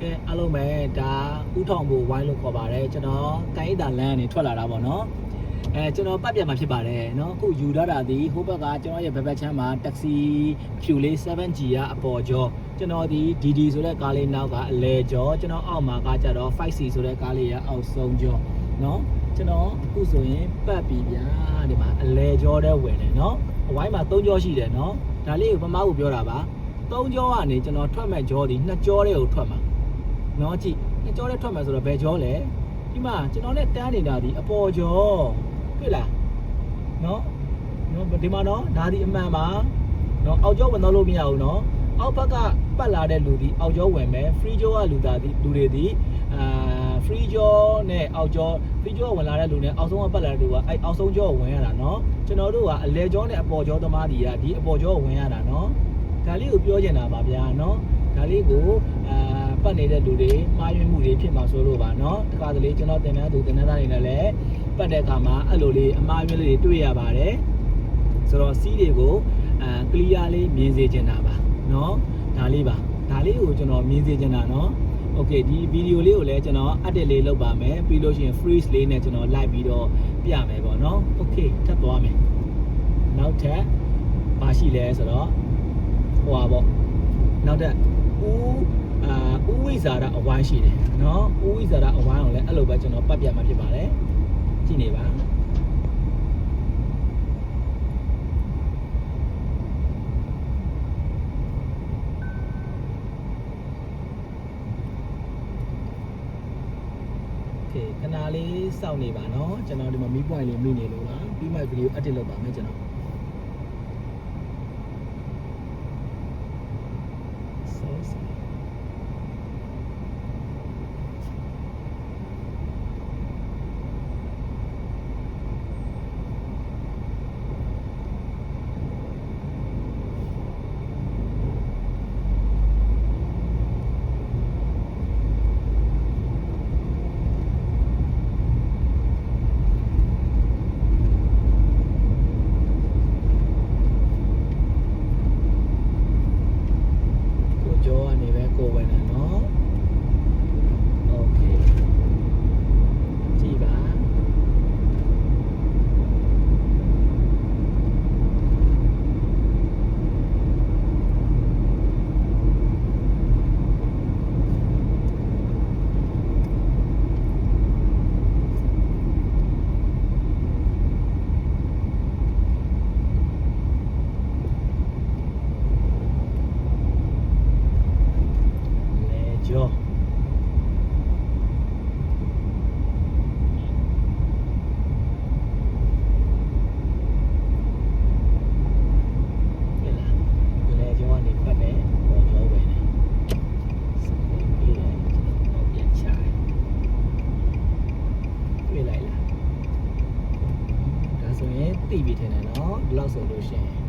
ကဲအားလုံးပဲဒါဥထောင်ဖို့ဝိုင်းလို့ခေါ်ပါတယ်ကျွန်တော်ကိုင်းတာလမ်းကနေထွက်လာတာပေါ့နော်အဲကျွန်တော်ပတ်ပြတ်မှာဖြစ်ပါတယ်เนาะအခုယူထားတာဒီဟိုဘက်ကကျွန်တော်ရဲ့ဘက်ဘက်ချမ်းမှာတက္ကစီဖြူလေး 7G ကအပေါ်ကျော်ကျွန်တော်ဒီ DD ဆိုတဲ့ကားလေးနောက်ကအလဲကျော်ကျွန်တော်အောက်မှာကကြတော့ 5C ဆိုတဲ့ကားလေးရဲ့အောက်ဆုံးကျော်เนาะကျွန်တော်အခုဆိုရင်ပတ်ပြီဗျာဒီမှာအလဲကျော်တဲ့ဝင်တယ်เนาะအဝိုင်းမှာ3ကျော်ရှိတယ်เนาะဒါလေးကိုပမားကိုပြောတာပါ3ကျော်ကနေကျွန်တော်ထွက်မဲ့ကျော်ဒီ2ကျော်တဲ့ကိုထွက်မှာ နော်ကြည့်နှစ်ကြောနဲ့ထွက်မယ်ဆိုတော့ဘယ်ကြောလဲဒီမှာကျွန်တော်နဲ့တန်းနေတာဒီအပေါ်ကြောတွေ့လားနော်နော်ဒီမှာနော်ဒါဒီအမှန်ပါနော်အောက်ကြောဝင်တော့လို့မရဘူးနော်အောက်ဘက်ကပတ်လာတဲ့လူဒီအောက်ကြောဝင်မယ် free ကြောကလူသားဒီလူတွေဒီအာ free ကြောနဲ့အောက်ကြော free ကြောဝင်လာတဲ့လူနဲ့အောက်ဆုံးကပတ်လာတဲ့လူကအဲအောက်ဆုံးကြောကိုဝင်ရတာနော်ကျွန်တော်တို့ကအလဲကြောနဲ့အပေါ်ကြောသမားဒီကဒီအပေါ်ကြောကိုဝင်ရတာနော်ဒါလေးကိုပြောချင်တာပါဗျာနော်ဒါလေးကိုအာ ပတ်နေတဲ့လူတွေမှားယွင်းမှုတွေဖြစ်မှာဆိုလို့ပါเนาะတခါတလေကျွန်တော်တင်တဲ့သူတင်တဲ့သားတွေနဲ့လည်းပတ်တဲ့အခါမှာအဲ့လိုလေးအမှားယွင်းလေးတွေတွေ့ရပါတယ်ဆိုတော့စီးတွေကိုအာကလီယာလေးမြင်စေချင်တာပါเนาะဒါလေးပါဒါလေးကိုကျွန်တော်မြင်စေချင်တာเนาะโอเคဒီဗီဒီယိုလေးကိုလည်းကျွန်တော် edit လေးလုပ်ပါမယ်ပြီးလို့ရှိရင် freeze လေးနဲ့ကျွန်တော်လိုက်ပြီးတော့ပြမယ်ပေါ့เนาะโอเคထပ်သွားမယ်နောက်ထပ်ပါရှိလဲဆိုတော့ဟိုပါပေါ့နောက်ထပ်ဦး အာဥဝိဇာရအဝိုင်းရှိတယ်နော်ဥဝိဇာရအဝိုင်းအောင်လည်းအဲ့လိုပဲကျွန်တော်ပတ်ပြမှာဖြစ်ပါတယ်ကြည့်နေပါခဏလေးစောင့်နေပါနော်ကျွန်တော်ဒီမှာမီးပွိုင်လေးမိနေလို့လားပြီးမှဗီဒီယိုအက်ဒစ်လုပ်ပါမယ်ကျွန်တော်ဆောဆော ကနေပဲကိုဝင်တယ်နော်โဆိုရင်သိပြီထင်တယ်နော်ဒီလောက်ဆိုလို့ရှိရင်